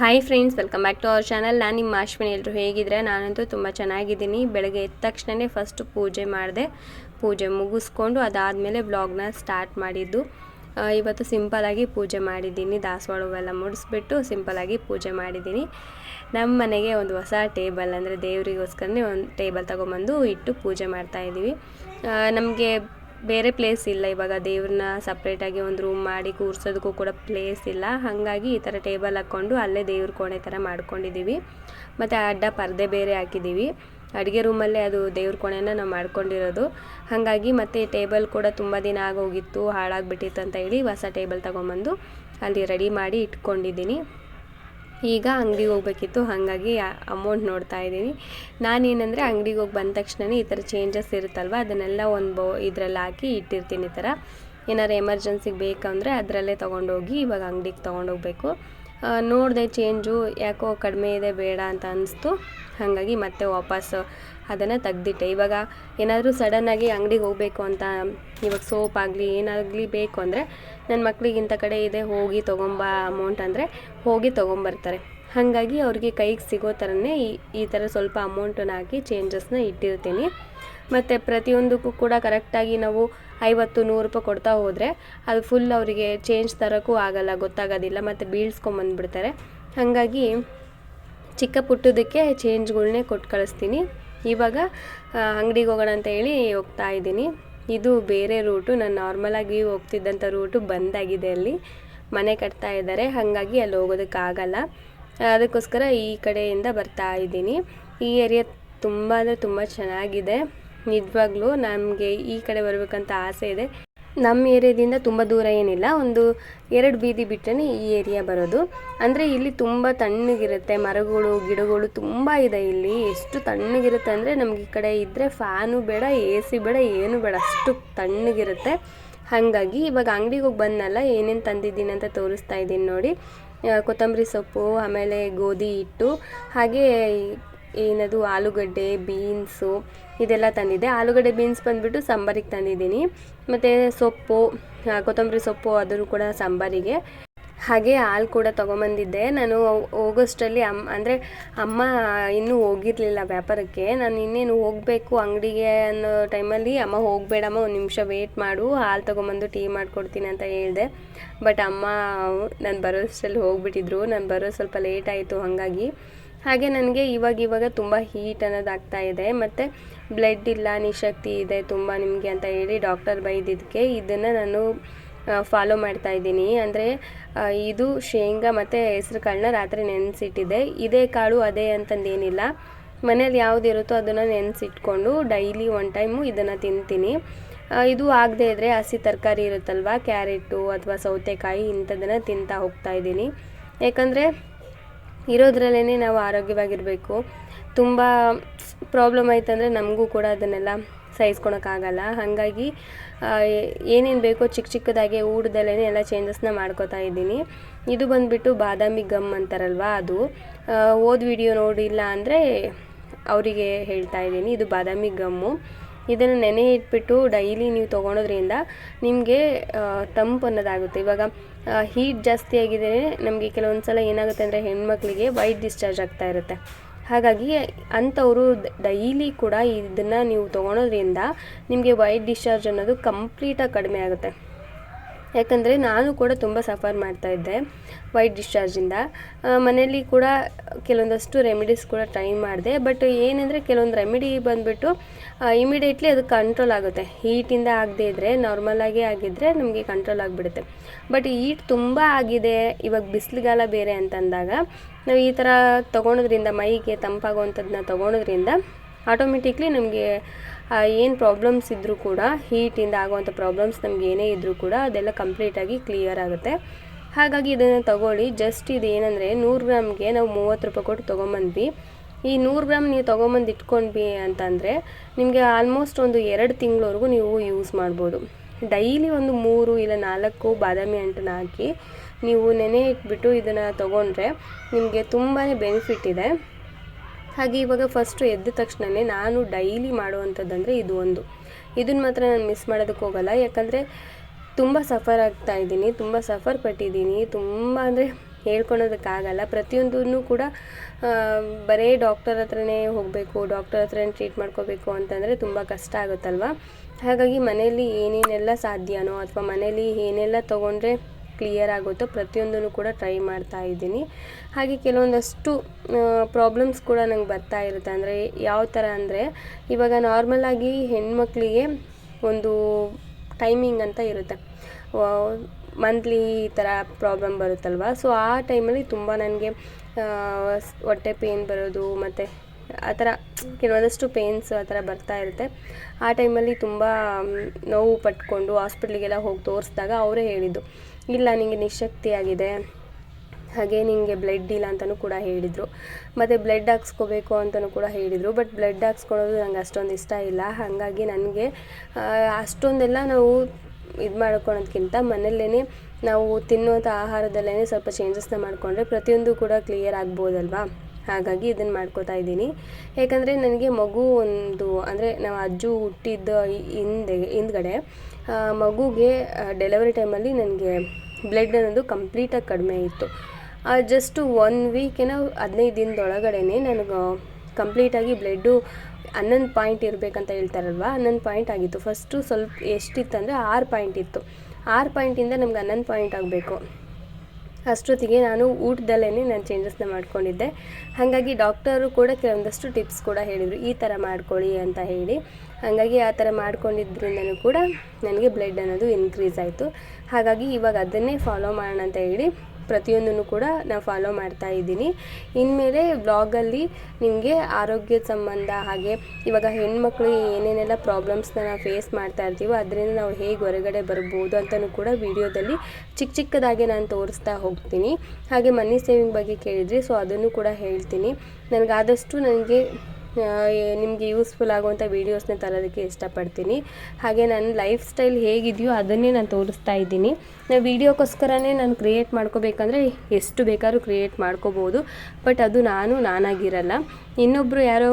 Hi friends welcome back to our channel ನಾನು ನಿಮ್ಮ ಅಶ್ವಿನಿ. ಎಲ್ಲರೂ ಹೇಗಿದ್ರೆ? ನಾನಂತೂ ತುಂಬ ಚೆನ್ನಾಗಿದ್ದೀನಿ. ಬೆಳಗ್ಗೆ ಎದ್ದ ತಕ್ಷಣವೇ ಫಸ್ಟು ಪೂಜೆ ಮಾಡಿದೆ. ಪೂಜೆ ಮುಗಿಸ್ಕೊಂಡು ಅದಾದಮೇಲೆ ಬ್ಲಾಗ್ನ ಸ್ಟಾರ್ಟ್ ಮಾಡಿದ್ದು. ಇವತ್ತು ಸಿಂಪಲಾಗಿ ಪೂಜೆ ಮಾಡಿದ್ದೀನಿ. ದಾಸವಾಳ ಹೂವೆಲ್ಲ ಮುಡಿಸ್ಬಿಟ್ಟು ಸಿಂಪಲಾಗಿ ಪೂಜೆ ಮಾಡಿದ್ದೀನಿ. ನಮ್ಮ ಮನೆಗೆ ಒಂದು ಹೊಸ ಟೇಬಲ್ ಅಂದರೆ ದೇವರಿಗೋಸ್ಕರನೇ ಒಂದು ಟೇಬಲ್ ತೊಗೊಂಬಂದು ಇಟ್ಟು ಪೂಜೆ ಮಾಡ್ತಾಯಿದ್ದೀವಿ ನಮಗೆ ಬೇರೆ ಪ್ಲೇಸ್ ಇಲ್ಲ. ಇವಾಗ ದೇವ್ರನ್ನ ಸಪ್ರೇಟಾಗಿ ಒಂದು ರೂಮ್ ಮಾಡಿ ಕೂರ್ಸೋದಕ್ಕೂ ಕೂಡ ಪ್ಲೇಸ್ ಇಲ್ಲ. ಹಾಗಾಗಿ ಈ ಥರ ಟೇಬಲ್ ಹಾಕ್ಕೊಂಡು ಅಲ್ಲೇ ದೇವ್ರ ಕೋಣೆ ಥರ ಮಾಡ್ಕೊಂಡಿದ್ದೀವಿ ಮತ್ತು ಅಡ್ಡ ಪರದೆ ಬೇರೆ ಹಾಕಿದ್ದೀವಿ ಅಡುಗೆ ರೂಮಲ್ಲೇ ಅದು ದೇವ್ರ ಕೋಣೆನ ನಾವು ಮಾಡ್ಕೊಂಡಿರೋದು. ಹಾಗಾಗಿ ಮತ್ತು ಟೇಬಲ್ ಕೂಡ ತುಂಬ ದಿನ ಆಗೋಗಿತ್ತು, ಹಾಳಾಗಿಬಿಟ್ಟಿತ್ತು ಅಂತ ಹೇಳಿ ಹೊಸ ಟೇಬಲ್ ತೊಗೊಂಬಂದು ಅಲ್ಲಿ ರೆಡಿ ಮಾಡಿ ಇಟ್ಕೊಂಡಿದ್ದೀನಿ. ಈಗ ಅಂಗಡಿಗೆ ಹೋಗ್ಬೇಕಿತ್ತು, ಹಾಗಾಗಿ ಅಮೌಂಟ್ ನೋಡ್ತಾ ಇದ್ದೀನಿ. ನಾನೇನಂದರೆ ಅಂಗಡಿಗೆ ಹೋಗಿ ಬಂದ ತಕ್ಷಣ ಈ ಥರ ಚೇಂಜಸ್ ಇರುತ್ತಲ್ವ, ಅದನ್ನೆಲ್ಲ ಒಂದು ಬೋ, ಇದರಲ್ಲಿ ಹಾಕಿ ಇಟ್ಟಿರ್ತೀನಿ ಈ ಥರ. ಏನಾರು ಎಮರ್ಜೆನ್ಸಿಗೆ ಬೇಕಂದರೆ ಅದರಲ್ಲೇ ತೊಗೊಂಡೋಗಿ ಇವಾಗ ಅಂಗಡಿಗೆ ತೊಗೊಂಡೋಗ್ಬೇಕು. ನೋಡಿದೆ ಚೇಂಜು ಯಾಕೋ ಕಡಿಮೆ ಇದೆ, ಬೇಡ ಅಂತ ಅನ್ನಿಸ್ತು ಹಾಗಾಗಿ ಮತ್ತೆ ವಾಪಸ್ ಅದನ್ನು ತೆಗ್ದಿಟ್ಟೆ. ಇವಾಗ ಏನಾದರೂ ಸಡನ್ನಾಗಿ ಅಂಗಡಿಗೆ ಹೋಗಬೇಕು ಅಂತ ಇವಾಗ ಸೋಪ್ ಆಗಲಿ ಏನಾಗಲಿ ಬೇಕು ಅಂದರೆ ನನ್ನ ಮಕ್ಳಿಗೆ ಇಂಥ ಕಡೆ ಇದೆ, ಹೋಗಿ ತೊಗೊಂಬ ಅಮೌಂಟ್ ಅಂದರೆ ಹೋಗಿ ತೊಗೊಂಬರ್ತಾರೆ. ಹಾಗಾಗಿ ಅವ್ರಿಗೆ ಕೈಗೆ ಸಿಗೋ ಥರನೇ ಈ ಈ ಥರ ಸ್ವಲ್ಪ ಅಮೌಂಟನ್ನು ಹಾಕಿ ಚೇಂಜಸ್ನ ಇಟ್ಟಿರ್ತೀನಿ. ಮತ್ತು ಪ್ರತಿಯೊಂದಕ್ಕೂ ಕೂಡ ಕರೆಕ್ಟಾಗಿ ನಾವು ಐವತ್ತು ನೂರು ರೂಪಾಯಿ ಕೊಡ್ತಾ ಹೋದರೆ ಅದು ಫುಲ್ ಅವರಿಗೆ ಚೇಂಜ್ ತರೋಕ್ಕೂ ಆಗಲ್ಲ, ಗೊತ್ತಾಗೋದಿಲ್ಲ. ಮತ್ತು ಬೀಳ್ಸ್ಕೊಂಬಂದ್ಬಿಡ್ತಾರೆ ಹಾಗಾಗಿ ಚಿಕ್ಕ ಪುಟ್ಟದಕ್ಕೆ ಚೇಂಜ್ಗಳನ್ನೇ ಕೊಟ್ಟು ಕಳಿಸ್ತೀನಿ. ಇವಾಗ ಅಂಗಡಿಗೆ ಹೋಗೋಣ ಅಂತ ಹೇಳಿ ಹೋಗ್ತಾ ಇದ್ದೀನಿ. ಇದು ಬೇರೆ ರೂಟು ನಾನು ನಾರ್ಮಲಾಗಿ ಹೋಗ್ತಿದ್ದಂಥ ರೂಟು ಬಂದಾಗಿದೆ ಅಲ್ಲಿ. ಮನೆ ಕಟ್ತಾ ಇದ್ದಾರೆ. ಹಾಗಾಗಿ ಅಲ್ಲಿ ಹೋಗೋದಕ್ಕಾಗಲ್ಲ ಅದಕ್ಕೋಸ್ಕರ ಈ ಕಡೆಯಿಂದ ಬರ್ತಾ ಇದ್ದೀನಿ. ಈ ಏರಿಯಾ ತುಂಬ ಅಂದರೆ ತುಂಬ ಚೆನ್ನಾಗಿದೆ. ನಿಜವಾಗ್ಲೂ ನಮಗೆ ಈ ಕಡೆ ಬರಬೇಕಂತ ಆಸೆ ಇದೆ. ನಮ್ಮ ಏರಿಯಾದಿಂದ ತುಂಬ ದೂರ ಏನಿಲ್ಲ. ಒಂದು ಎರಡು ಬೀದಿ ಬಿಟ್ಟರೆ ಈ ಏರಿಯಾ ಬರೋದು. ಅಂದರೆ ಇಲ್ಲಿ ತುಂಬ ತಣ್ಣಗಿರುತ್ತೆ. ಮರಗಳು, ಗಿಡಗಳು ತುಂಬ ಇದೆ ಇಲ್ಲಿ. ಎಷ್ಟು ತಣ್ಣಗಿರುತ್ತೆ ಅಂದರೆ ನಮ್ಗೆ ಈ ಕಡೆ ಇದ್ದರೆ ಫ್ಯಾನು ಬೇಡ ಎ ಸಿ ಬೇಡ, ಏನು ಬೇಡ. ಅಷ್ಟು ತಣ್ಣಗಿರುತ್ತೆ. ಹಾಗಾಗಿ ಇವಾಗ ಅಂಗಡಿಗೆ ಹೋಗಿ ಬಂದನಲ್ಲ, ಏನೇನು ತಂದಿದ್ದೀನಿ ಅಂತ ತೋರಿಸ್ತಾ ಇದ್ದೀನಿ ನೋಡಿ. ಕೊತ್ತಂಬರಿ ಸೊಪ್ಪು, ಆಮೇಲೆ ಗೋಧಿ ಹಿಟ್ಟು, ಹಾಗೆ ಏನದು, ಆಲೂಗಡ್ಡೆ ಬೀನ್ಸು ಇದೆಲ್ಲ ತಂದಿದ್ದೆ. ಆಲೂಗಡ್ಡೆ ಬೀನ್ಸ್ ಬಂದುಬಿಟ್ಟು ಸಾಂಬಾರಿಗೆ ತಂದಿದ್ದೀನಿ. ಮತ್ತು ಸೊಪ್ಪು ಕೊತ್ತಂಬರಿ ಸೊಪ್ಪು ಅದನ್ನು ಕೂಡ ಸಾಂಬಾರಿಗೆ. ಹಾಗೆ ಹಾಲು ಕೂಡ ತೊಗೊಂಬಂದಿದ್ದೆ. ನಾನು ಹೋಗೋಷ್ಟರಲ್ಲಿ ಅಮ್ಮ ಅಂದರೆ ಅಮ್ಮ ಇನ್ನೂ ಹೋಗಿರಲಿಲ್ಲ ವ್ಯಾಪಾರಕ್ಕೆ. ನಾನು ಇನ್ನೇನು ಹೋಗಬೇಕು ಅಂಗಡಿಗೆ ಅನ್ನೋ ಟೈಮಲ್ಲಿ, ಅಮ್ಮ, ಹೋಗಬೇಡಮ್ಮ, ಒಂದು ನಿಮಿಷ ವೆಯ್ಟ್ ಮಾಡು, ಹಾಲು ತೊಗೊಂಬಂದು ಟೀ ಮಾಡಿಕೊಡ್ತೀನಿ ಅಂತ ಹೇಳಿದೆ. ಬಟ್ ಅಮ್ಮ, ನಾನು ಬರೋಷ್ಟರಲ್ಲಿ ಹೋಗ್ಬಿಟ್ಟಿದ್ರು. ನಾನು ಬರೋ ಸ್ವಲ್ಪ ಲೇಟ್ ಆಯಿತು, ಹಾಗಾಗಿ. ಹಾಗೆ ನನಗೆ ಇವಾಗ ಇವಾಗ ತುಂಬ ಹೀಟ್ ಅನ್ನೋದು ಆಗ್ತಾ ಇದೆ. ಮತ್ತು ಬ್ಲಡ್ ಇಲ್ಲ, ನಿಶಕ್ತಿ ಇದೆ ತುಂಬ ನಿಮಗೆ ಅಂತ ಹೇಳಿ ಡಾಕ್ಟರ್ ಬೈದಿದ್ದಕ್ಕೆ ಇದನ್ನು ನಾನು ಫಾಲೋ ಮಾಡ್ತಾ ಇದ್ದೀನಿ. ಅಂದರೆ ಇದು ಶೇಂಗಾ ಮತ್ತು ಹೆಸ್ರು ಕಾಳನ್ನ ರಾತ್ರಿ ನೆನೆಸಿಟ್ಟಿದೆ. ಇದೇ ಕಾಳು, ಅದೇ ಅಂತಂದೇನಿಲ್ಲ ಮನೇಲಿ ಯಾವುದಿರುತ್ತೋ ಅದನ್ನು ನೆನೆಸಿಟ್ಕೊಂಡು ಡೈಲಿ ಒನ್ ಟೈಮು ಇದನ್ನು ತಿಂತೀನಿ. ಇದು ಆಗದೇ ಇದ್ದರೆ ಹಸಿ ತರಕಾರಿ ಇರುತ್ತಲ್ವ, ಕ್ಯಾರೆಟು ಅಥವಾ ಸೌತೆಕಾಯಿ ಇಂಥದನ್ನು ತಿಂತಾ ಹೋಗ್ತಾ ಇದ್ದೀನಿ. ಯಾಕಂದರೆ ಇರೋದ್ರಲ್ಲೇ ನಾವು ಆರೋಗ್ಯವಾಗಿರಬೇಕು. ತುಂಬ ಪ್ರಾಬ್ಲಮ್ ಆಯ್ತಂದರೆ ನಮಗೂ ಕೂಡ ಅದನ್ನೆಲ್ಲ ಸಹಿಸ್ಕೊಳಕ್ಕಾಗಲ್ಲ. ಹಾಗಾಗಿ ಏನೇನು ಬೇಕೋ ಚಿಕ್ಕ ಚಿಕ್ಕದಾಗಿ ಊಟದಲ್ಲೇ ಎಲ್ಲ ಚೇಂಜಸ್ನ ಮಾಡ್ಕೋತಾ ಇದ್ದೀನಿ. ಇದು ಬಂದುಬಿಟ್ಟು ಬಾದಾಮಿ ಗಮ್ ಅಂತಾರಲ್ವ ಅದು. ಓದ್ ವಿಡಿಯೋ ನೋಡಿಲ್ಲ ಅಂದರೆ ಅವರಿಗೆ ಹೇಳ್ತಾ ಇದ್ದೀನಿ. ಇದು ಬಾದಾಮಿ ಗಮ್ಮು ಇದನ್ನು ನೆನೆ ಇಟ್ಬಿಟ್ಟು ಡೈಲಿ ನೀವು ತೊಗೊಳೋದ್ರಿಂದ ನಿಮಗೆ ತಂಪು ಅನ್ನೋದಾಗುತ್ತೆ. ಇವಾಗ ಹೀಟ್ ಜಾಸ್ತಿ ಆಗಿದೆ ನಮಗೆ ಕೆಲವೊಂದು ಸಲ ಏನಾಗುತ್ತೆ ಅಂದರೆ ಹೆಣ್ಮಕ್ಳಿಗೆ ವೈಟ್ ಡಿಸ್ಚಾರ್ಜ್ ಆಗ್ತಾ ಇರುತ್ತೆ. ಹಾಗಾಗಿ ಅಂಥವರು ಡೈಲಿ ಕೂಡ ಇದನ್ನು ನೀವು ತೊಗೊಳೋದ್ರಿಂದ ನಿಮಗೆ ವೈಟ್ ಡಿಸ್ಚಾರ್ಜ್ ಅನ್ನೋದು ಕಂಪ್ಲೀಟಾಗಿ ಕಡಿಮೆ ಆಗುತ್ತೆ. ಯಾಕಂದರೆ ನಾನು ಕೂಡ ತುಂಬ ಸಫರ್ ಮಾಡ್ತಾ ಇದ್ದೆ ವೈಟ್ ಡಿಸ್ಚಾರ್ಜಿಂದ ಮನೆಯಲ್ಲಿ ಕೂಡ ಕೆಲವೊಂದಷ್ಟು ರೆಮಿಡೀಸ್ ಕೂಡ ಟ್ರೈ ಮಾಡಿದೆ. ಬಟ್ ಏನಂದರೆ ಕೆಲವೊಂದು ರೆಮಿಡಿ ಬಂದುಬಿಟ್ಟು ಇಮಿಡಿಯೇಟ್ಲಿ ಅದು ಕಂಟ್ರೋಲ್ ಆಗುತ್ತೆ. ಹೀಟಿಂದ ಆಗದೇ ಇದ್ದರೆ ನಾರ್ಮಲಾಗಿ ಆಗಿದ್ದರೆ ನಮಗೆ ಕಂಟ್ರೋಲ್ ಆಗಿಬಿಡುತ್ತೆ. ಬಟ್ ಹೀಟ್ ತುಂಬ ಆಗಿದೆ. ಇವಾಗ ಬಿಸಿಲುಗಾಲ ಬೇರೆ ಅಂತಂದಾಗ, ನಾವು ಈ ಥರ ತೊಗೊಳೋದ್ರಿಂದ ಮೈಗೆ ತಂಪಾಗುವಂಥದ್ದನ್ನ ತೊಗೊಳೋದ್ರಿಂದ ಆಟೋಮೆಟಿಕ್ಲಿ ನಮಗೆ ಏನು ಪ್ರಾಬ್ಲಮ್ಸ್ ಇದ್ದರೂ ಕೂಡ ಹೀಟಿಂದ ಆಗುವಂಥ ಪ್ರಾಬ್ಲಮ್ಸ್ ನಮ್ಗೆ ಏನೇ ಇದ್ದರೂ ಕೂಡ ಅದೆಲ್ಲ ಕಂಪ್ಲೀಟಾಗಿ ಕ್ಲಿಯರ್ ಆಗುತ್ತೆ. ಹಾಗಾಗಿ ಇದನ್ನು ತಗೊಳ್ಳಿ. ಜಸ್ಟ್ ಇದು ಏನಂದರೆ ನೂರು ಗ್ರಾಮ್ಗೆ ನಾವು ಮೂವತ್ತು ರೂಪಾಯಿ ಕೊಟ್ಟು ತೊಗೊಂಬಂದ್ವಿ. ಈ ನೂರು ಗ್ರಾಮ್ ನೀವು ತೊಗೊಂಬಂದು ಇಟ್ಕೊಂಡ್ವಿ ಅಂತಂದರೆ ನಿಮಗೆ ಆಲ್ಮೋಸ್ಟ್ ಒಂದು ಎರಡು ತಿಂಗಳವರೆಗೂ ನೀವು ಯೂಸ್ ಮಾಡ್ಬೋದು. ಡೈಲಿ ಒಂದು ಮೂರು ಇಲ್ಲ ನಾಲ್ಕು ಬಾದಾಮಿ ಅಂಟನ್ನ ಹಾಕಿ ನೀವು ನೆನೆ ಇಟ್ಬಿಟ್ಟು ಇದನ್ನು ತೊಗೊಂಡ್ರೆ ನಿಮಗೆ ತುಂಬಾ ಬೆನಿಫಿಟ್ ಇದೆ. ಹಾಗೆ ಇವಾಗ ಫಸ್ಟು ಎದ್ದ ತಕ್ಷಣವೇ ನಾನು ಡೈಲಿ ಮಾಡುವಂಥದ್ದಂದರೆ ಇದು ಒಂದು. ಇದನ್ನು ಮಾತ್ರ ನಾನು ಮಿಸ್ ಮಾಡೋದಕ್ಕೆ ಹೋಗಲ್ಲ. ಯಾಕಂದರೆ ತುಂಬ ಸಫರ್ ಆಗ್ತಾ ಇದ್ದೀನಿ, ತುಂಬ ಸಫರ್ ಪಟ್ಟಿದ್ದೀನಿ, ತುಂಬ ಅಂದರೆ ಹೇಳ್ಕೊಳೋದಕ್ಕಾಗಲ್ಲ. ಪ್ರತಿಯೊಂದನ್ನು ಕೂಡ ಬರೇ ಡಾಕ್ಟರ್ ಹತ್ರನೇ ಹೋಗಬೇಕು ಡಾಕ್ಟರ್ ಹತ್ರನೇ ಟ್ರೀಟ್ ಮಾಡ್ಕೋಬೇಕು ಅಂತಂದರೆ ತುಂಬ ಕಷ್ಟ ಆಗುತ್ತಲ್ವ? ಹಾಗಾಗಿ ಮನೆಯಲ್ಲಿ ಏನೇನೆಲ್ಲ ಸಾಧ್ಯನೋ ಅಥವಾ ಮನೇಲಿ ಏನೆಲ್ಲ ತೊಗೊಂಡ್ರೆ ಕ್ಲಿಯರ್ ಆಗುತ್ತೋ ಪ್ರತಿಯೊಂದನ್ನು ಕೂಡ ಟ್ರೈ ಮಾಡ್ತಾ ಇದ್ದೀನಿ. ಹಾಗೆ ಕೆಲವೊಂದಷ್ಟು ಪ್ರಾಬ್ಲಮ್ಸ್ ಕೂಡ ನಂಗೆ ಬರ್ತಾ ಇರುತ್ತೆ. ಅಂದರೆ ಯಾವ ಥರ ಅಂದರೆ, ಇವಾಗ ನಾರ್ಮಲಾಗಿ ಹೆಣ್ಮಕ್ಳಿಗೆ ಒಂದು ಟೈಮಿಂಗ್ ಅಂತ ಇರುತ್ತೆ. ಮಂತ್ಲಿ ಈ ಥರ ಪ್ರಾಬ್ಲಮ್ ಬರುತ್ತಲ್ವ? ಸೊ ಆ ಟೈಮಲ್ಲಿ ತುಂಬ ನನಗೆ ಹೊಟ್ಟೆ ಪೇನ್ ಬರೋದು, ಮತ್ತು ಆ ಥರ ಕೆಲವೊಂದಷ್ಟು ಪೇನ್ಸ್ ಆ ಥರ ಬರ್ತಾ ಇರುತ್ತೆ. ಆ ಟೈಮಲ್ಲಿ ತುಂಬ ನೋವು ಪಟ್ಕೊಂಡು ಹಾಸ್ಪಿಟ್ಲಿಗೆಲ್ಲ ಹೋಗಿ ತೋರಿಸಿದಾಗ ಅವರೇ ಹೇಳಿದ್ದು. ಇಲ್ಲ ನಿಮಗೆ ನಿಶಕ್ತಿ ಆಗಿದೆ ಹಾಗೆ ನಿಮಗೆ ಬ್ಲಡ್ ಇಲ್ಲ ಅಂತಲೂ ಕೂಡ ಹೇಳಿದರು. ಮತ್ತು ಬ್ಲಡ್ ಹಾಕ್ಸ್ಕೋಬೇಕು ಅಂತಲೂ ಕೂಡ ಹೇಳಿದರು. ಬಟ್ ಬ್ಲಡ್ ಹಾಕ್ಸ್ಕೊಳ್ಳೋದು ನಂಗೆ ಅಷ್ಟೊಂದು ಇಷ್ಟ ಇಲ್ಲ. ಹಾಗಾಗಿ ನನಗೆ ಅಷ್ಟೊಂದೆಲ್ಲ ನಾವು ಇದು ಮಾಡ್ಕೊಳೋದಕ್ಕಿಂತ ಮನೆಯಲ್ಲೇ ನಾವು ತಿನ್ನುವಂಥ ಆಹಾರದಲ್ಲೇ ಸ್ವಲ್ಪ ಚೇಂಜಸ್ನ ಮಾಡಿಕೊಂಡ್ರೆ ಪ್ರತಿಯೊಂದು ಕೂಡ ಕ್ಲಿಯರ್ ಆಗ್ಬೋದಲ್ವಾ? ಹಾಗಾಗಿ ಇದನ್ನು ಮಾಡ್ಕೋತಾ ಇದ್ದೀನಿ. ಯಾಕಂದರೆ ನನಗೆ ಮಗು ಒಂದು, ಅಂದರೆ ನಾವು ಅಜ್ಜು ಹುಟ್ಟಿದ್ದ ಹಿಂದೆ, ಹಿಂದ್ಗಡೆ ಮಗುಗೆ ಡೆಲಿವರಿ ಟೈಮಲ್ಲಿ ನನಗೆ ಬ್ಲಡ್ ಅನ್ನೋದು ಕಂಪ್ಲೀಟಾಗಿ ಕಡಿಮೆ ಇತ್ತು. ಜಸ್ಟು ಒನ್ ಏನೋ ಹದಿನೈದು ದಿನದೊಳಗಡೆ ನನಗೆ ಕಂಪ್ಲೀಟಾಗಿ ಬ್ಲಡ್ಡು ಹನ್ನೊಂದು ಪಾಯಿಂಟ್ ಇರಬೇಕಂತ ಹೇಳ್ತಾರಲ್ವ? ಹನ್ನೊಂದು ಪಾಯಿಂಟ್ ಆಗಿತ್ತು. ಫಸ್ಟು ಸ್ವಲ್ಪ ಎಷ್ಟಿತ್ತು ಅಂದರೆ ಆರು ಪಾಯಿಂಟ್ ಇತ್ತು. ಆರು ಪಾಯಿಂಟಿಂದ ನಮ್ಗೆ ಹನ್ನೊಂದು ಪಾಯಿಂಟ್ ಆಗಬೇಕು. ಅಷ್ಟೊತ್ತಿಗೆ ನಾನು ಊಟದಲ್ಲೇ ನಾನು ಚೇಂಜಸ್ನ ಮಾಡ್ಕೊಂಡಿದ್ದೆ. ಹಾಗಾಗಿ ಡಾಕ್ಟರು ಕೂಡ ಕೆಲವೊಂದಷ್ಟು ಟಿಪ್ಸ್ ಕೂಡ ಹೇಳಿದರು. ಈ ಥರ ಮಾಡ್ಕೊಳ್ಳಿ ಅಂತ ಹೇಳಿ. ಹಾಗಾಗಿ ಆ ಥರ ಮಾಡ್ಕೊಂಡಿದ್ರಿಂದನೂ ಕೂಡ ನನಗೆ ಬ್ಲಡ್ ಅನ್ನೋದು ಇನ್ಕ್ರೀಸ್ ಆಯಿತು. ಹಾಗಾಗಿ ಇವಾಗ ಅದನ್ನೇ ಫಾಲೋ ಮಾಡೋಣ ಅಂತ ಹೇಳಿ ಪ್ರತಿಯೊಂದನ್ನು ಕೂಡ ನಾನು ಫಾಲೋ ಮಾಡ್ತಾ ಇದ್ದೀನಿ. ಇನ್ಮೇಲೆ ಬ್ಲಾಗಲ್ಲಿ ನಿಮಗೆ ಆರೋಗ್ಯದ ಸಂಬಂಧ ಹಾಗೆ ಇವಾಗ ಹೆಣ್ಮಕ್ಳು ಏನೇನೆಲ್ಲ ಪ್ರಾಬ್ಲಮ್ಸ್ನ ನಾವು ಫೇಸ್ ಮಾಡ್ತಾ ಇರ್ತೀವೋ ಅದರಿಂದ ನಾವು ಹೇಗೆ ಹೊರಗಡೆ ಬರ್ಬೋದು ಅಂತಲೂ ಕೂಡ ವಿಡಿಯೋದಲ್ಲಿ ಚಿಕ್ಕ ಚಿಕ್ಕದಾಗಿ ನಾನು ತೋರಿಸ್ತಾ ಹೋಗ್ತೀನಿ. ಹಾಗೆ ಮನಿ ಸೇವಿಂಗ್ ಬಗ್ಗೆ ಕೇಳಿದ್ರಿ ಸೊ ಅದನ್ನು ಕೂಡ ಹೇಳ್ತೀನಿ. ನನಗಾದಷ್ಟು ನನಗೆ ನಿಮಗೆ ಯೂಸ್ಫುಲ್ ಆಗುವಂಥ ವೀಡಿಯೋಸ್ನ ತರೋದಕ್ಕೆ ಇಷ್ಟಪಡ್ತೀನಿ. ಹಾಗೆ ನನ್ನ ಲೈಫ್ ಸ್ಟೈಲ್ ಹೇಗಿದೆಯೋ ಅದನ್ನೇ ನಾನು ತೋರಿಸ್ತಾ ಇದ್ದೀನಿ. ನಾವು ವೀಡಿಯೋಕ್ಕೋಸ್ಕರನೇ ನಾನು ಕ್ರಿಯೇಟ್ ಮಾಡ್ಕೋಬೇಕಂದ್ರೆ ಎಷ್ಟು ಬೇಕಾದ್ರೂ ಕ್ರಿಯೇಟ್ ಮಾಡ್ಕೋಬೋದು. ಬಟ್ ಅದು ನಾನು, ನಾನಾಗಿರಲ್ಲ. ಇನ್ನೊಬ್ಬರು ಯಾರೋ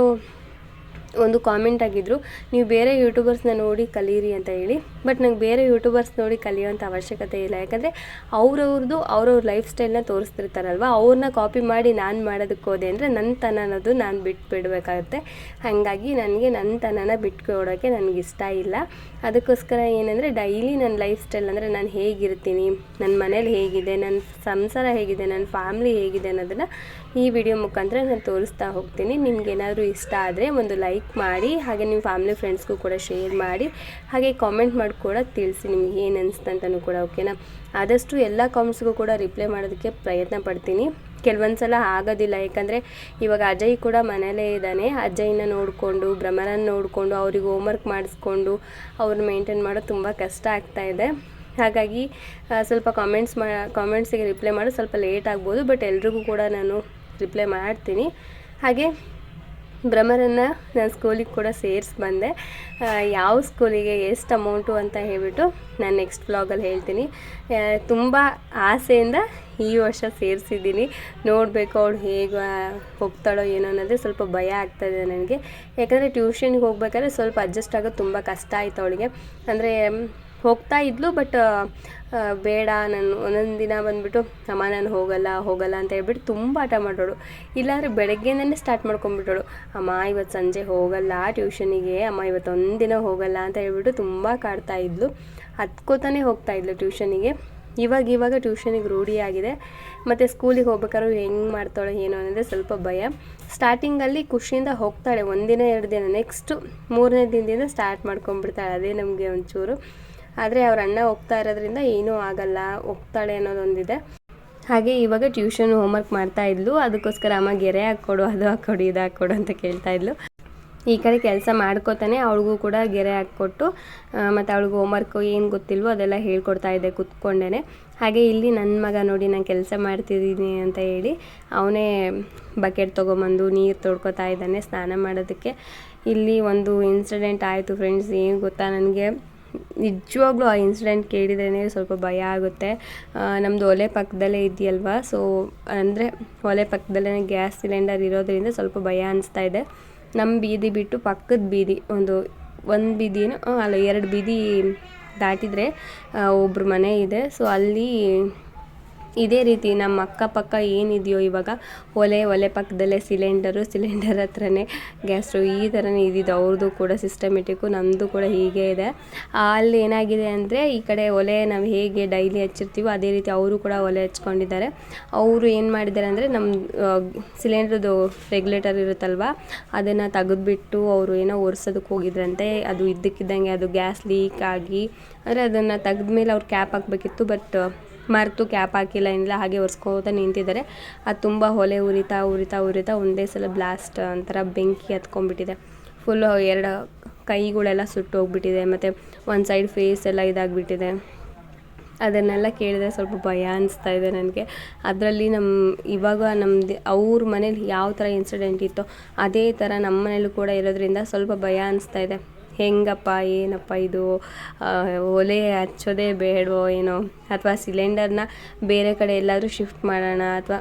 ಒಂದು ಕಾಮೆಂಟ್ ಆಗಿದ್ದರು ನೀವು ಬೇರೆ ಯೂಟ್ಯೂಬರ್ಸ್ನ ನೋಡಿ ಕಲೀರಿ ಅಂತ ಹೇಳಿ. ಬಟ್ ನಂಗೆ ಬೇರೆ ಯೂಟ್ಯೂಬರ್ಸ್ ನೋಡಿ ಕಲಿಯೋಂಥ ಅವಶ್ಯಕತೆ ಇಲ್ಲ. ಯಾಕಂದರೆ ಅವ್ರವ್ರದ್ದು ಅವ್ರವ್ರ ಲೈಫ್ ಸ್ಟೈಲ್ನ ತೋರಿಸ್ತಿರ್ತಾರಲ್ವ? ಅವ್ರನ್ನ ಕಾಪಿ ಮಾಡಿ ನಾನು ಮಾಡೋದಕ್ಕೆ ಹೋದೆ ಅಂದರೆ ನನ್ನ ತನ ಅನ್ನೋದು ನಾನು ಬಿಟ್ಟು ಬಿಡಬೇಕಾಗುತ್ತೆ ಹಾಗಾಗಿ ನನಗೆ ನನ್ನ ತನನ ಬಿಟ್ಕೊಡೋಕ್ಕೆ ನನಗೆ ಇಷ್ಟ ಇಲ್ಲ. ಅದಕ್ಕೋಸ್ಕರ ಏನಂದರೆ ಡೈಲಿ ನನ್ನ ಲೈಫ್ ಸ್ಟೈಲ್ ಅಂದರೆ ನಾನು ಹೇಗಿರ್ತೀನಿ ನನ್ನ ಮನೇಲಿ ಹೇಗಿದೆ ನನ್ನ ಸಂಸಾರ ಹೇಗಿದೆ ನನ್ನ ಫ್ಯಾಮ್ಲಿ ಹೇಗಿದೆ ಅನ್ನೋದನ್ನು ಈ ವಿಡಿಯೋ ಮುಖಾಂತರ ನಾನು ತೋರಿಸ್ತಾ ಹೋಗ್ತೀನಿ. ನಿಮ್ಗೆ ಏನಾದರೂ ಇಷ್ಟ ಆದರೆ ಒಂದು ಲೈಕ್ ಮಾಡಿ, ಹಾಗೆ ನಿಮ್ಮ ಫ್ಯಾಮ್ಲಿ ಫ್ರೆಂಡ್ಸ್ಗೂ ಕೂಡ ಶೇರ್ ಮಾಡಿ, ಹಾಗೆ ಕಾಮೆಂಟ್ ಮಾಡಿ ಕೂಡ ತಿಳಿಸಿ ನಿಮ್ಗೆ ಏನು ಅನಿಸ್ತು ಅಂತಲೂ ಕೂಡ ಓಕೆನಾ ಆದಷ್ಟು ಎಲ್ಲ ಕಾಮೆಂಟ್ಸ್ಗೂ ಕೂಡ ರಿಪ್ಲೈ ಮಾಡೋದಕ್ಕೆ ಪ್ರಯತ್ನ ಪಡ್ತೀನಿ. ಕೆಲವೊಂದು ಸಲ ಆಗೋದಿಲ್ಲ, ಯಾಕಂದರೆ ಇವಾಗ ಅಜಯ್ ಕೂಡ ಮನೇಲೇ ಇದ್ದಾನೆ. ಅಜಯ್ನ ನೋಡಿಕೊಂಡು, ಭ್ರಮರನ್ನ ನೋಡಿಕೊಂಡು, ಅವ್ರಿಗೆ ಹೋಮ್ವರ್ಕ್ ಮಾಡಿಸ್ಕೊಂಡು ಅವ್ರನ್ನ ಮೇಂಟೈನ್ ಮಾಡೋದು ತುಂಬ ಕಷ್ಟ ಆಗ್ತಾ ಇದೆ. ಹಾಗಾಗಿ ಸ್ವಲ್ಪ ಕಾಮೆಂಟ್ಸ್ ಮಾ ಕಾಮೆಂಟ್ಸಿಗೆ ರಿಪ್ಲೈ ಮಾಡೋದು ಸ್ವಲ್ಪ ಲೇಟ್ ಆಗ್ಬೋದು ಬಟ್ ಎಲ್ರಿಗೂ ಕೂಡ ನಾನು ರಿಪ್ಲೈ ಮಾಡ್ತೀನಿ. ಹಾಗೆ ಭ್ರಮರನ್ನು ನಾನು ಸ್ಕೂಲಿಗೆ ಕೂಡ ಸೇರಿಸಿ ಬಂದೆ. ಯಾವ ಸ್ಕೂಲಿಗೆ ಎಷ್ಟು ಅಮೌಂಟು ಅಂತ ಹೇಳಿಬಿಟ್ಟು ನಾನು ನೆಕ್ಸ್ಟ್ ಬ್ಲಾಗಲ್ಲಿ ಹೇಳ್ತೀನಿ. ತುಂಬ ಆಸೆಯಿಂದ ಈ ವರ್ಷ ಸೇರಿಸಿದ್ದೀನಿ. ನೋಡಬೇಕು ಅವಳು ಹೇಗೆ, ಹೋಗ್ತಾಳೋ ಏನೋ ಅನ್ನೋದೇ ಸ್ವಲ್ಪ ಭಯ ಆಗ್ತಾಯಿದೆ ನನಗೆ. ಯಾಕಂದರೆ ಟ್ಯೂಷನ್ಗೆ ಹೋಗ್ಬೇಕಾದ್ರೆ ಸ್ವಲ್ಪ ಅಡ್ಜಸ್ಟ್ ಆಗೋದು ತುಂಬ ಕಷ್ಟ ಆಯಿತು ಅವಳಿಗೆ. ಅಂದರೆ ಹೋಗ್ತಾ ಇದ್ಲು ಬಟ್ ಬೇಡ, ನಾನು ಒಂದೊಂದು ದಿನ ಬಂದುಬಿಟ್ಟು ಅಮ್ಮ ನಾನು ಹೋಗಲ್ಲ ಹೋಗಲ್ಲ ಅಂತ ಹೇಳ್ಬಿಟ್ಟು ತುಂಬ ಆಟ ಮಾಡೋಳು ಇಲ್ಲಾಂದರೆ ಬೆಳಗ್ಗೆನೇ ಸ್ಟಾರ್ಟ್ ಮಾಡ್ಕೊಂಡ್ಬಿಟ್ಟಳು ಅಮ್ಮ, ಇವತ್ತು ಸಂಜೆ ಹೋಗಲ್ಲ ಟ್ಯೂಷನಿಗೆ ಅಮ್ಮ ಇವತ್ತು ಒಂದಿನ ಹೋಗಲ್ಲ ಅಂತ ಹೇಳ್ಬಿಟ್ಟು ತುಂಬ ಕಾಡ್ತಾ ಇದ್ಲು. ಹತ್ಕೋತಾನೆ ಹೋಗ್ತಾ ಇದ್ಲು ಟ್ಯೂಷನಿಗೆ ಇವಾಗ ಇವಾಗ ಟ್ಯೂಷನಿಗೆ ರೂಢಿಯಾಗಿದೆ ಮತ್ತು ಸ್ಕೂಲಿಗೆ ಹೋಗ್ಬೇಕಾದ್ರೂ ಹೆಂಗೆ ಮಾಡ್ತಾಳೆ ಏನೋ ಅನ್ನೋದೇ ಸ್ವಲ್ಪ ಭಯ. ಸ್ಟಾರ್ಟಿಂಗಲ್ಲಿ ಖುಷಿಯಿಂದ ಹೋಗ್ತಾಳೆ, ಒಂದಿನ, ಎರಡು ದಿನ ನೆಕ್ಸ್ಟು ಮೂರನೇ ದಿನದಿಂದ ಸ್ಟಾರ್ಟ್ ಮಾಡ್ಕೊಂಡ್ಬಿಡ್ತಾಳೆ, ಅದೇ ನಮಗೆ ಒಂಚೂರು ಆದರೆ ಅವ್ರ ಅಣ್ಣ ಹೋಗ್ತಾ ಇರೋದ್ರಿಂದ ಏನೂ ಆಗಲ್ಲ, ಹೋಗ್ತಾಳೆ ಅನ್ನೋದೊಂದಿದೆ. ಹಾಗೆ ಇವಾಗ ಟ್ಯೂಷನ್ ಹೋಮ್ವರ್ಕ್ ಮಾಡ್ತಾ ಇದ್ಲು. ಅದಕ್ಕೋಸ್ಕರ ಅಮ್ಮ ಗೆರೆ ಹಾಕ್ಕೊಡು, ಅದು ಹಾಕ್ಕೊಡು, ಇದು ಹಾಕ್ಕೊಡು ಅಂತ ಕೇಳ್ತಾ ಇದ್ಲು. ಈ ಕಡೆ ಕೆಲಸ ಮಾಡ್ಕೋತಾನೆ, ಅವಳಿಗೂ ಕೂಡ ಗೆರೆ ಹಾಕ್ಕೊಟ್ಟು ಮತ್ತು ಅವಳಿಗೆ ಹೋಮ್ವರ್ಕು ಏನು ಗೊತ್ತಿಲ್ವೋ ಅದೆಲ್ಲ ಹೇಳ್ಕೊಡ್ತಾ ಇದ್ದೆ ಕೂತ್ಕೊಂಡೇ ಹಾಗೆ ಇಲ್ಲಿ ನನ್ನ ಮಗ ನೋಡಿ ನಾನು ಕೆಲಸ ಮಾಡ್ತಿದ್ದೀನಿ ಅಂತ ಹೇಳಿ ಅವನೇ ಬಕೆಟ್ ತೊಗೊಂಬಂದು ನೀರು ತೊಡ್ಕೊತಾ ಇದ್ದಾನೆ ಸ್ನಾನ ಮಾಡೋದಕ್ಕೆ. ಇಲ್ಲಿ ಒಂದು ಇನ್ಸಿಡೆಂಟ್ ಆಯಿತು ಫ್ರೆಂಡ್ಸ್ ಏನು ಗೊತ್ತಾ ನನಗೆ? ನಿಜವಾಗ್ಲೂ ಆ ಇನ್ಸಿಡೆಂಟ್ ಕೇಳಿದ್ರೇ ಸ್ವಲ್ಪ ಭಯ ಆಗುತ್ತೆ. ನಮ್ಮದು ಒಲೆ ಪಕ್ಕದಲ್ಲೇ ಇದೆಯಲ್ವಾ? ಸೊ ಅಂದರೆ ಒಲೆ ಪಕ್ಕದಲ್ಲೇ ಗ್ಯಾಸ್ ಸಿಲಿಂಡರ್ ಇರೋದರಿಂದ ಸ್ವಲ್ಪ ಭಯ ಅನಿಸ್ತಾ ಇದೆ. ನಮ್ಮ ಬೀದಿ ಬಿಟ್ಟು ಪಕ್ಕದ ಬೀದಿ, ಒಂದು ಒಂದು ಬೀದಿನೂ ಅಲ್ಲ, ಎರಡು ಬೀದಿ ದಾಟಿದರೆ ಒಬ್ಬರು ಮನೆ ಇದೆ. ಸೊ ಅಲ್ಲಿ ಇದೇ ರೀತಿ ನಮ್ಮ ಅಕ್ಕಪಕ್ಕ ಏನಿದೆಯೋ ಇವಾಗ ಒಲೆ ಒಲೆ ಪಕ್ಕದಲ್ಲೇ ಸಿಲಿಂಡರು, ಸಿಲಿಂಡರ್ ಹತ್ರನೇ ಗ್ಯಾಸ್ ಈ ಥರನೇ ಇದ್ದಿದ್ದು. ಅವ್ರದ್ದು ಕೂಡ ಸಿಸ್ಟಮೆಟಿಕ್ಕು ನಮ್ಮದು ಕೂಡ ಹೀಗೆ ಇದೆ. ಅಲ್ಲಿ ಏನಾಗಿದೆ ಅಂದರೆ ಈ ಕಡೆ ಒಲೆ ನಾವು ಹೇಗೆ ಡೈಲಿ ಹಚ್ಚಿರ್ತೀವೋ ಅದೇ ರೀತಿ ಅವರು ಕೂಡ ಒಲೆ ಹಚ್ಕೊಂಡಿದ್ದಾರೆ. ಅವರು ಏನು ಮಾಡಿದ್ದಾರೆ ಅಂದರೆ ನಮ್ಮ ಸಿಲಿಂಡ್ರದ್ದು ರೆಗ್ಯುಲೇಟರ್ ಇರುತ್ತಲ್ವ, ಅದನ್ನು ತೆಗೆದುಬಿಟ್ಟು ಅವರು ಏನೋ ಒರೆಸೋದಕ್ಕೆ ಹೋಗಿದ್ರಂತೆ. ಅದು ಇದ್ದಕ್ಕಿದ್ದಂಗೆ ಅದು ಗ್ಯಾಸ್ ಲೀಕ್ ಆಗಿ, ಅಂದರೆ ಅದನ್ನು ತೆಗೆದ್ಮೇಲೆ ಅವ್ರು ಕ್ಯಾಪ್ ಹಾಕಬೇಕಿತ್ತು ಬಟ್ ಮರೆತು ಕ್ಯಾಪ್ ಹಾಕಿಲ್ಲ, ಏನಿಲ್ಲ, ಹಾಗೆ ಒರೆಸ್ಕೋತ ನಿಂತಿದ್ದಾರೆ. ಅದು ತುಂಬ ಹೊಲೆ ಉರಿತಾ ಉರಿತಾ ಉರಿತಾ ಒಂದೇ ಸಲ ಬ್ಲಾಸ್ಟ್ ಒಂಥರ ಬೆಂಕಿ ಹತ್ಕೊಂಡ್ಬಿಟ್ಟಿದೆ. ಫುಲ್ಲು ಎರಡು ಕೈಗಳೆಲ್ಲ ಸುಟ್ಟು ಹೋಗ್ಬಿಟ್ಟಿದೆ, ಮತ್ತು ಒಂದು ಸೈಡ್ ಫೇಸ್ ಎಲ್ಲ ಇದಾಗಿಬಿಟ್ಟಿದೆ. ಅದನ್ನೆಲ್ಲ ಕೇಳಿದ್ರೆ ಸ್ವಲ್ಪ ಭಯ ಅನಿಸ್ತಾ ಇದೆ ನನಗೆ. ಅದರಲ್ಲಿ ನಮ್ಮ ಇವಾಗ ನಮ್ಮದು ಅವ್ರ ಮನೇಲಿ ಯಾವ ಥರ ಇನ್ಸಿಡೆಂಟ್ ಇತ್ತೋ, ಅದೇ ಥರ ನಮ್ಮ ಮನೇಲೂ ಕೂಡ ಇರೋದ್ರಿಂದ ಸ್ವಲ್ಪ ಭಯ ಅನಿಸ್ತಾ ಇದೆ. ಹೆಂಗಪ್ಪ, ಏನಪ್ಪ ಇದು? ಒಲೆ ಹಚ್ಚೋದೇ ಬೇಡವೋ ಏನೋ? ಅಥವಾ ಸಿಲಿಂಡರ್ನ ಬೇರೆ ಕಡೆ ಎಲ್ಲಾದರೂ ಶಿಫ್ಟ್ ಮಾಡೋಣ ಅಥವಾ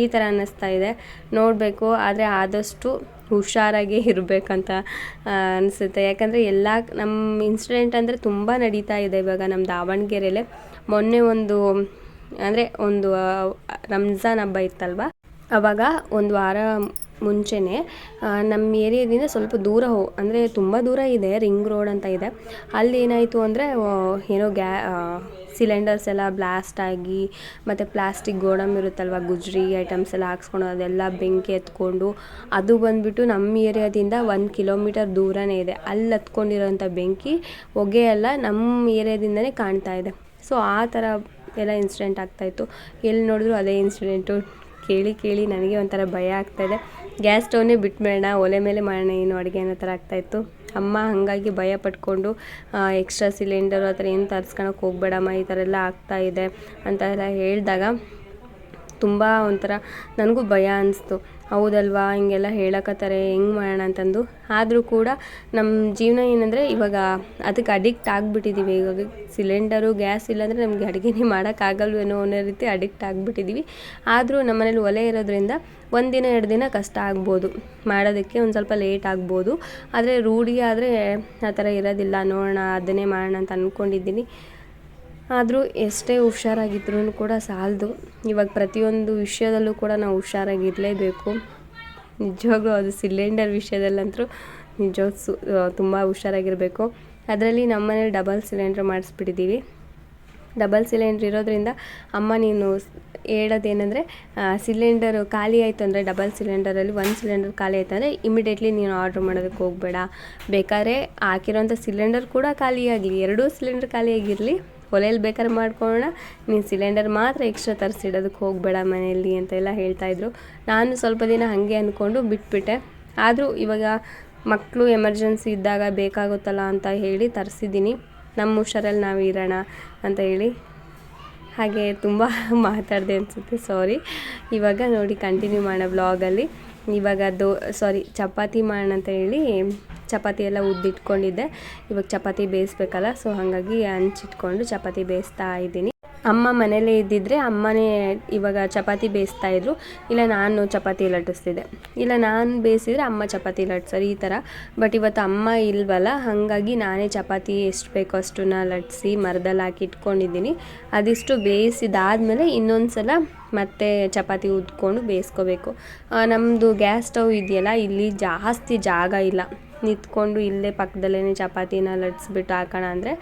ಈ ಥರ ಅನ್ನಿಸ್ತಾ ಇದೆ. ನೋಡಬೇಕು, ಆದರೆ ಆದಷ್ಟು ಹುಷಾರಾಗಿ ಇರಬೇಕಂತ ಅನಿಸುತ್ತೆ. ಯಾಕಂದರೆ ಎಲ್ಲ ನಮ್ಮ ಇನ್ಸಿಡೆಂಟ್ ಅಂದರೆ ತುಂಬ ನಡೀತಾ ಇದೆ ಇವಾಗ ನಮ್ಮ ದಾವಣಗೆರೆಯಲ್ಲೇ ಮೊನ್ನೆ ಒಂದು, ಅಂದರೆ ಒಂದು ರಂಜಾನ್ ಹಬ್ಬ ಇತ್ತಲ್ವ? ಅವಾಗ ಒಂದು ವಾರ ಮುಂಚೆನೇ ನಮ್ಮ ಏರಿಯಾದಿಂದ ಸ್ವಲ್ಪ ದೂರ ಹೋ, ಅಂದರೆ ತುಂಬ ದೂರ ಇದೆ, ರಿಂಗ್ ರೋಡ್ ಅಂತ ಇದೆ. ಅಲ್ಲಿ ಏನಾಯಿತು ಅಂದರೆ ಏನೋ ಗ್ಯಾ ಸಿಲಿಂಡರ್ಸ್ ಎಲ್ಲ ಬ್ಲಾಸ್ಟ್ ಆಗಿ, ಮತ್ತು ಪ್ಲಾಸ್ಟಿಕ್ ಗೋಡಮ್ ಇರುತ್ತಲ್ವ, ಗುಜ್ರಿ ಐಟಮ್ಸ್ ಎಲ್ಲ ಹಾಕ್ಸ್ಕೊಂಡು ಅದೆಲ್ಲ ಬೆಂಕಿ ಎತ್ಕೊಂಡು, ಅದು ಬಂದುಬಿಟ್ಟು ನಮ್ಮ ಏರಿಯಾದಿಂದ ಒಂದು ಕಿಲೋಮೀಟರ್ ದೂರನೇ ಇದೆ. ಅಲ್ಲಿ ಹತ್ಕೊಂಡಿರೋಂಥ ಬೆಂಕಿ ಹೊಗೆ ಎಲ್ಲ ನಮ್ಮ ಏರಿಯಾದಿಂದನೇ ಕಾಣ್ತಾ ಇದೆ. ಸೊ ಆ ಥರ ಎಲ್ಲ ಇನ್ಸಿಡೆಂಟ್ ಆಗ್ತಾಯಿತ್ತು ಎಲ್ಲಿ ನೋಡಿದ್ರು ಅದೇ ಇನ್ಸಿಡೆಂಟು ಕೇಳಿ ಕೇಳಿ ನನಗೆ ಒಂಥರ ಭಯ ಆಗ್ತಾಯಿದೆ ಗ್ಯಾಸ್ ಸ್ಟವ್ನೇ ಬಿಟ್ಬೇಡ ಒಲೆ ಮೇಲೆ ಮಾಡೋಣ, ಏನು ಅಡುಗೆ ಅನ್ನೋ ಥರ ಆಗ್ತಾಯಿತ್ತು ಅಮ್ಮ ಹಾಗಾಗಿ ಭಯ ಪಟ್ಕೊಂಡು ಎಕ್ಸ್ಟ್ರಾ ಸಿಲಿಂಡರು ಆ ಥರ ಏನು ತರಿಸ್ಕೊಳಕ್ಕೆ ಹೋಗ್ಬೇಡಮ್ಮ ಈ ಥರ ಎಲ್ಲ ಆಗ್ತಾಯಿದೆ ಅಂತ ಎಲ್ಲ ಹೇಳಿದಾಗ ತುಂಬ ಒಂಥರ ನನಗೂ ಭಯ ಅನ್ನಿಸ್ತು ಹೌದಲ್ವಾ? ಹಿಂಗೆಲ್ಲ ಹೇಳಕತ್ತಾರೆ, ಹೆಂಗೆ ಮಾಡೋಣ ಅಂತಂದು. ಆದರೂ ಕೂಡ ನಮ್ಮ ಜೀವನ ಏನಂದರೆ ಇವಾಗ ಅದಕ್ಕೆ ಅಡಿಕ್ಟ್ ಆಗಿಬಿಟ್ಟಿದ್ದೀವಿ ಇವಾಗ ಸಿಲಿಂಡರು ಗ್ಯಾಸ್ ಇಲ್ಲಾಂದರೆ ನಮಗೆ ಅಡುಗೆನೇ ಮಾಡೋಕ್ಕಾಗಲ್ವೇನೋ ಅನ್ನೋ ರೀತಿ ಅಡಿಕ್ಟ್ ಆಗಿಬಿಟ್ಟಿದ್ದೀವಿ ಆದರೂ ನಮ್ಮ ಮನೇಲಿ ಒಲೆ ಇರೋದ್ರಿಂದ ಒಂದಿನ ಎರಡು ದಿನ ಕಷ್ಟ ಆಗ್ಬೋದು. ಮಾಡೋದಕ್ಕೆ ಒಂದು ಸ್ವಲ್ಪ ಲೇಟ್ ಆಗ್ಬೋದು. ಆದರೆ ರೂಢಿ ಆದರೆ ಆ ಥರ ಇರೋದಿಲ್ಲ. ನೋಡೋಣ, ಅದನ್ನೇ ಮಾಡೋಣ ಅಂತ ಅಂದ್ಕೊಂಡಿದ್ದೀನಿ ಆದರೂ ಎಷ್ಟೇ ಹುಷಾರಾಗಿದ್ರೂ ಕೂಡ ಸಾಲದು. ಇವಾಗ ಪ್ರತಿಯೊಂದು ವಿಷಯದಲ್ಲೂ ಕೂಡ ನಾವು ಹುಷಾರಾಗಿರಲೇಬೇಕು. ನಿಜವಾಗ್ಲೂ ಅದು ಸಿಲಿಂಡರ್ ವಿಷಯದಲ್ಲಂತೂ ನಿಜವಾಗ ಸು ತುಂಬ ಹುಷಾರಾಗಿರಬೇಕು. ಅದರಲ್ಲಿ ನಮ್ಮನೇಲಿ ಡಬಲ್ ಸಿಲಿಂಡ್ರ್ ಮಾಡಿಸ್ಬಿಟ್ಟಿದ್ದೀವಿ ಡಬಲ್ ಸಿಲಿಂಡ್ರ್ ಇರೋದ್ರಿಂದ ಅಮ್ಮ ನೀನು ಹೇಳೋದೇನೆಂದರೆ ಸಿಲಿಂಡರು ಖಾಲಿ ಆಯಿತು ಅಂದರೆ ಡಬಲ್ ಸಿಲಿಂಡರಲ್ಲಿ ಒಂದು ಸಿಲಿಂಡರ್ ಖಾಲಿ ಆಯಿತು ಅಂದರೆ ಇಮಿಡಿಯೇಟ್ಲಿ ನೀನು ಆರ್ಡ್ರ್ ಮಾಡೋದಕ್ಕೆ ಹೋಗಬೇಡ. ಬೇಕಾದ್ರೆ ಹಾಕಿರೋಂಥ ಸಿಲಿಂಡರ್ ಕೂಡ ಖಾಲಿಯಾಗಲಿ ಎರಡೂ ಸಿಲಿಂಡರ್ ಖಾಲಿಯಾಗಿರಲಿ ಒಲೆಯಲ್ಲಿ ಬೇಕಾದ್ರೆ ಮಾಡ್ಕೊಳ್ಳೋಣ. ನೀನು ಸಿಲಿಂಡರ್ ಮಾತ್ರ ಎಕ್ಸ್ಟ್ರಾ ತರಿಸಿಡೋದಕ್ಕೆ ಹೋಗಬೇಡ ಮನೆಯಲ್ಲಿ ಅಂತೆಲ್ಲ ಹೇಳ್ತಾಯಿದ್ರು ನಾನು ಸ್ವಲ್ಪ ದಿನ ಹಾಗೆ ಅಂದ್ಕೊಂಡು ಬಿಟ್ಬಿಟ್ಟೆ. ಆದರೂ ಇವಾಗ ಮಕ್ಕಳು ಎಮರ್ಜೆನ್ಸಿ ಇದ್ದಾಗ ಬೇಕಾಗುತ್ತಲ್ಲ ಅಂತ ಹೇಳಿ ತರಿಸಿದ್ದೀನಿ. ನಮ್ಮ ಹುಷಾರಲ್ಲಿ ನಾವು ಇರೋಣ ಅಂತ ಹೇಳಿ. ಹಾಗೆ ತುಂಬ ಮಾತಾಡಿದೆ ಅನಿಸುತ್ತೆ ಸಾರಿ ಇವಾಗ ನೋಡಿ ಕಂಟಿನ್ಯೂ ಮಾಡೋ ಬ್ಲಾಗಲ್ಲಿ ಇವಾಗ ದೋ ಸಾರಿ ಚಪಾತಿ ಮಾಡೋಣ ಅಂತ ಹೇಳಿ ಚಪಾತಿ ಎಲ್ಲ ಉದ್ದಿಟ್ಕೊಂಡಿದ್ದೆ. ಇವಾಗ ಚಪಾತಿ ಬೇಯಿಸ್ಬೇಕಲ್ಲ ಸೊ ಹಾಗಾಗಿ ಹಂಚಿಟ್ಕೊಂಡು ಚಪಾತಿ ಬೇಯಿಸ್ತಾ ಇದ್ದೀನಿ. ಅಮ್ಮ ಮನೇಲೇ ಇದ್ದಿದ್ರೆ ಅಮ್ಮನೇ ಇವಾಗ ಚಪಾತಿ ಬೇಯಿಸ್ತಾ ಇದ್ರು. ಇಲ್ಲ, ನಾನು ಚಪಾತಿ ಲಟ್ಟಿಸ್ತಿದ್ದೆ. ಇಲ್ಲ, ನಾನು ಬೇಯಿಸಿದ್ರೆ ಅಮ್ಮ ಚಪಾತಿ ಲಟ್ಸೋರು ಈ ಥರ. ಬಟ್ ಇವತ್ತು ಅಮ್ಮ ಇಲ್ವಲ್ಲ, ಹಾಗಾಗಿ ನಾನೇ ಚಪಾತಿ ಎಷ್ಟು ಬೇಕೋ ಅಷ್ಟನ್ನ ಲಟ್ಟಿಸಿ ಮರದಲ್ಲಿ ಹಾಕಿ ಇಟ್ಕೊಂಡಿದ್ದೀನಿ. ಅದಿಷ್ಟು ಬೇಯಿಸಿದಾದಮೇಲೆ ಇನ್ನೊಂದು ಸಲ ಮತ್ತೆ ಚಪಾತಿ ಉದ್ಕೊಂಡು ಬೇಯಿಸ್ಕೋಬೇಕು. ನಮ್ಮದು ಗ್ಯಾಸ್ ಸ್ಟವ್ ಇದೆಯಲ್ಲ, ಇಲ್ಲಿ ಜಾಸ್ತಿ ಜಾಗ ಇಲ್ಲ. ನಿಂತ್ಕೊಂಡು ಇಲ್ಲೇ ಪಕ್ಕದಲ್ಲೇ ಚಪಾತಿನ ಲಟ್ಸ್ಬಿಟ್ಟು ಹಾಕೋಣ ಅಂದರೆ.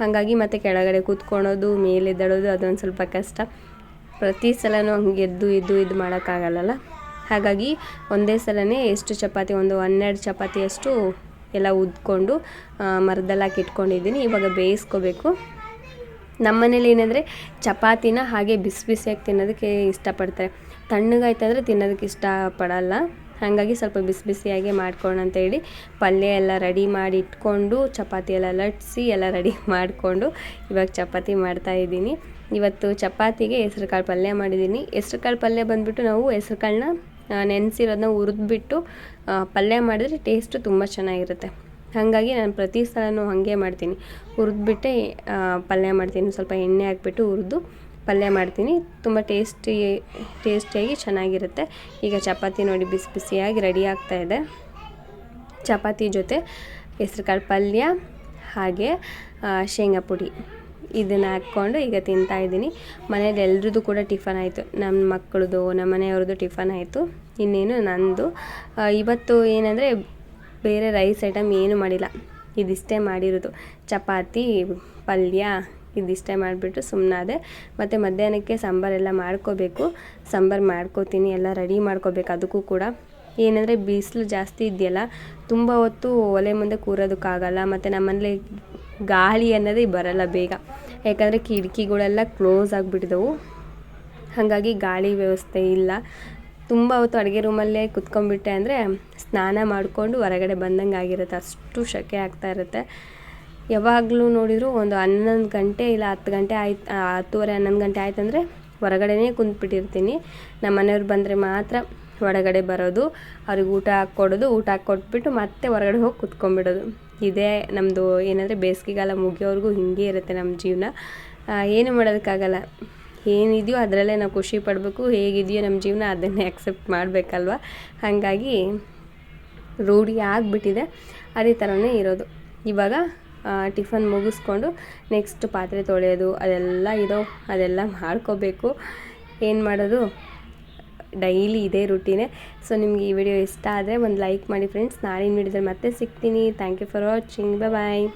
ಹಾಗಾಗಿ ಮತ್ತೆ ಕೆಳಗಡೆ ಕೂತ್ಕೊಳೋದು, ಮೇಲೆ ಎದ್ದಾಡೋದು, ಅದೊಂದು ಸ್ವಲ್ಪ ಕಷ್ಟ. ಪ್ರತಿ ಸಲನೂ ಹಂಗೆ ಎದ್ದು ಇದ್ದು ಇದು ಮಾಡೋಕ್ಕಾಗಲ್ಲಲ್ಲ? ಹಾಗಾಗಿ ಒಂದೇ ಸಲನೇ ಎಷ್ಟು ಚಪಾತಿ, ಒಂದು ಹನ್ನೆರಡು ಚಪಾತಿಯಷ್ಟು ಎಲ್ಲ ಉದ್ಕೊಂಡು ಮರದಲ್ಲಿ ಹಾಕಿ ಇಟ್ಕೊಂಡಿದ್ದೀನಿ. ಇವಾಗ ಬೇಯಿಸ್ಕೋಬೇಕು. ನಮ್ಮ ಮನೇಲಿ ಏನಂದರೆ ಚಪಾತಿನ ಹಾಗೆ ಬಿಸಿ ಬಿಸಿಯಾಗಿ ತಿನ್ನೋದಕ್ಕೆ ಇಷ್ಟಪಡ್ತಾರೆ. ತಣ್ಣಗಾಯ್ತಂದರೆ ತಿನ್ನೋದಕ್ಕೆ ಇಷ್ಟಪಡಲ್ಲ. ಹಾಗಾಗಿ ಸ್ವಲ್ಪ ಬಿಸಿ ಬಿಸಿಯಾಗಿ ಮಾಡ್ಕೊಳ್ಳೋಣ ಅಂತೇಳಿ ಪಲ್ಯ ಎಲ್ಲ ರೆಡಿ ಮಾಡಿ ಇಟ್ಕೊಂಡು, ಚಪಾತಿ ಎಲ್ಲ ಲಟ್ಸಿ ಎಲ್ಲ ರೆಡಿ ಮಾಡಿಕೊಂಡು ಇವಾಗ ಚಪಾತಿ ಮಾಡ್ತಾ ಇದ್ದೀನಿ. ಇವತ್ತು ಚಪಾತಿಗೆ ಹೆಸ್ರು ಕಾಳು ಪಲ್ಯ ಮಾಡಿದ್ದೀನಿ. ಹೆಸ್ರು ಕಾಳು ಪಲ್ಯ ಬಂದುಬಿಟ್ಟು ನಾವು ಹೆಸ್ರು ಕಾಳನ್ನ ನೆನೆಸಿರೋದನ್ನ ಹುರಿದ್ಬಿಟ್ಟು ಪಲ್ಯ ಮಾಡಿದ್ರೆ ಟೇಸ್ಟು ತುಂಬ ಚೆನ್ನಾಗಿರುತ್ತೆ. ಹಾಗಾಗಿ ನಾನು ಪ್ರತಿ ಸಲವೂ ಹಾಗೆ ಮಾಡ್ತೀನಿ. ಹುರಿದ್ಬಿಟ್ಟೆ ಪಲ್ಯ ಮಾಡ್ತೀನಿ. ಸ್ವಲ್ಪ ಎಣ್ಣೆ ಹಾಕ್ಬಿಟ್ಟು ಹುರಿದು ಪಲ್ಯ ಮಾಡ್ತೀನಿ. ತುಂಬ ಟೇಸ್ಟಿ ಟೇಸ್ಟಿಯಾಗಿ ಚೆನ್ನಾಗಿರುತ್ತೆ. ಈಗ ಚಪಾತಿ ನೋಡಿ ಬಿಸಿ ಬಿಸಿಯಾಗಿ ರೆಡಿ ಆಗ್ತಾ ಇದೆ. ಚಪಾತಿ ಜೊತೆ ಹೆಸ್ರುಕಾಳು ಪಲ್ಯ, ಹಾಗೆ ಶೇಂಗಾ ಪುಡಿ. ಇದನ್ನು ಹಾಕ್ಕೊಂಡು ಈಗ ತಿಂತಾ ಇದ್ದೀನಿ. ಮನೇಲಿ ಎಲ್ರದ್ದು ಕೂಡ ಟಿಫನ್ ಆಯಿತು. ನಮ್ಮ ಮಕ್ಕಳದು ನಮ್ಮ ಮನೆಯವ್ರದ್ದು ಟಿಫನ್ ಆಯಿತು. ಇನ್ನೇನು ನಂದು. ಇವತ್ತು ಏನಂದರೆ ಬೇರೆ ರೈಸ್ ಐಟಮ್ ಏನು ಮಾಡಿಲ್ಲ. ಇದಿಷ್ಟೇ ಮಾಡಿರೋದು. ಚಪಾತಿ, ಪಲ್ಯ ಇದಿಷ್ಟೇ ಮಾಡಿಬಿಟ್ಟು ಸುಮ್ಮನಾದೆ ಮತ್ತು ಮಧ್ಯಾಹ್ನಕ್ಕೆ ಸಾಂಬಾರೆಲ್ಲ ಮಾಡ್ಕೋಬೇಕು. ಸಾಂಬಾರು ಮಾಡ್ಕೋತೀನಿ, ಎಲ್ಲ ರೆಡಿ ಮಾಡ್ಕೋಬೇಕು ಅದಕ್ಕೂ ಕೂಡ. ಏನಂದರೆ ಬಿಸಿಲು ಜಾಸ್ತಿ ಇದೆಯಲ್ಲ, ತುಂಬ ಹೊತ್ತು ಒಲೆ ಮುಂದೆ ಕೂರೋದಕ್ಕಾಗಲ್ಲ ಮತ್ತು ನಮ್ಮಲ್ಲಿ ಗಾಳಿ ಅನ್ನೋದೇ ಬರಲ್ಲ ಬೇಗ. ಯಾಕಂದರೆ ಕಿಟಕಿಗಳೆಲ್ಲ ಕ್ಲೋಸ್ ಆಗಿಬಿಟ್ಟಿದವು. ಹಾಗಾಗಿ ಗಾಳಿ ವ್ಯವಸ್ಥೆ ಇಲ್ಲ. ತುಂಬ ಹೊತ್ತು ಅಡುಗೆ ರೂಮಲ್ಲೇ ಕುತ್ಕೊಂಡ್ಬಿಟ್ಟೆ ಅಂದರೆ ಸ್ನಾನ ಮಾಡಿಕೊಂಡು ಹೊರಗಡೆ ಬಂದಂಗೆ ಆಗಿರುತ್ತೆ. ಅಷ್ಟು ಸೆಕೆ ಆಗ್ತಾ ಇರುತ್ತೆ. ಯಾವಾಗಲೂ ನೋಡಿದರೂ ಒಂದು ಹನ್ನೊಂದು ಗಂಟೆ ಇಲ್ಲ ಹತ್ತು ಗಂಟೆ ಆಯ್ತು ಹತ್ತುವರೆ, ಹನ್ನೊಂದು ಗಂಟೆ ಆಯ್ತಂದರೆ ಹೊರಗಡೆನೇ ಕುಂತ್ಬಿಟ್ಟಿರ್ತೀನಿ. ನಮ್ಮ ಮನೆಯವ್ರು ಬಂದರೆ ಮಾತ್ರ ಹೊರಗಡೆ ಬರೋದು, ಅವ್ರಿಗೆ ಊಟ ಹಾಕ್ಕೊಡೋದು ಊಟ ಹಾಕ್ಕೊಟ್ಬಿಟ್ಟು ಮತ್ತೆ ಹೊರಗಡೆ ಹೋಗಿ ಕುತ್ಕೊಂಡ್ಬಿಡೋದು. ಇದೇ ನಮ್ಮದು ಏನಂದರೆ ಬೇಸಿಗೆಗಾಲ ಮುಗಿಯೋವರೆಗೂ ಹಿಂಗೆ ಇರುತ್ತೆ ನಮ್ಮ ಜೀವನ. ಏನು ಮಾಡೋದಕ್ಕಾಗಲ್ಲ. ಏನಿದೆಯೋ ಅದರಲ್ಲೇ ನಾವು ಖುಷಿ ಪಡಬೇಕು, ಹೇಗಿದೆಯೋ ನಮ್ಮ ಜೀವನ ಅದನ್ನೇ ಅಕ್ಸೆಪ್ಟ್ ಮಾಡಬೇಕಲ್ವ? ಹಾಗಾಗಿ ರೂಢಿ ಆಗಿಬಿಟ್ಟಿದೆ. ಅದೇ ಥರನೇ ಇರೋದು. ಇವಾಗ ಟಿಫನ್ ಮುಗಿಸ್ಕೊಂಡು ನೆಕ್ಸ್ಟ್ ಪಾತ್ರೆ ತೊಳೆಯೋದು, ಅದೆಲ್ಲ ಇದೋ, ಅದೆಲ್ಲ ಮಾಡ್ಕೋಬೇಕು. ಏನು ಮಾಡೋದು? ಡೈಲಿ ಇದೇ ರುಟೀನೇ. ಸೊ, ನಿಮ್ಗೆ ಈ ವಿಡಿಯೋ ಇಷ್ಟ ಆದರೆ ಒಂದು ಲೈಕ್ ಮಾಡಿ ಫ್ರೆಂಡ್ಸ್ ನಾಳಿನ ವಿಡಿಯೋದಲ್ಲಿ ಮತ್ತೆ ಸಿಗ್ತೀನಿ. Thank you for watching bye